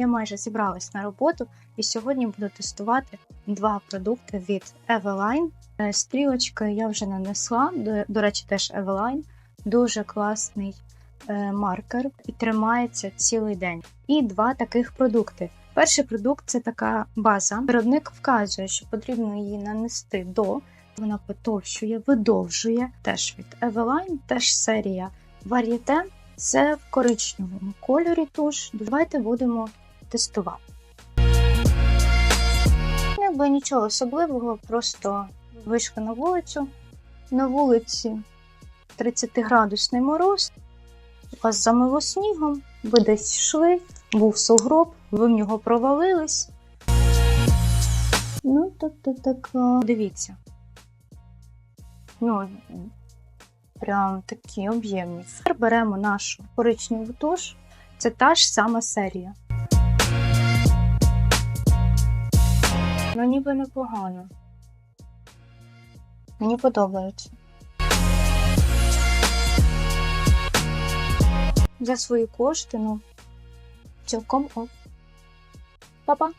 Я майже зібралась на роботу і сьогодні буду тестувати два продукти від Eveline. Е, Стрілочки я вже нанесла, до, до речі, теж Eveline. Дуже класний е, маркер і тримається цілий день. І два таких продукти. Перший продукт це така база. Виробник вказує, що потрібно її нанести до. Вона потовщує, видовжує. Теж від Eveline, теж серія Varieté. Це в коричневому кольорі туш. Давайте будемо тестувати. Якби нічого особливого, просто вийшла на вулицю. На вулиці 30-градусний мороз, вас замило снігом, ви десь йшли, був сугроб, ви в нього провалились. Ну, тобто така. Дивіться. Ну, прям такі об'ємні. Тепер беремо нашу коричневу туш. Це та ж сама серія. Ну, ніби непогано. Мені подобається. За свої кошти, ну, цілком ок. Па-па!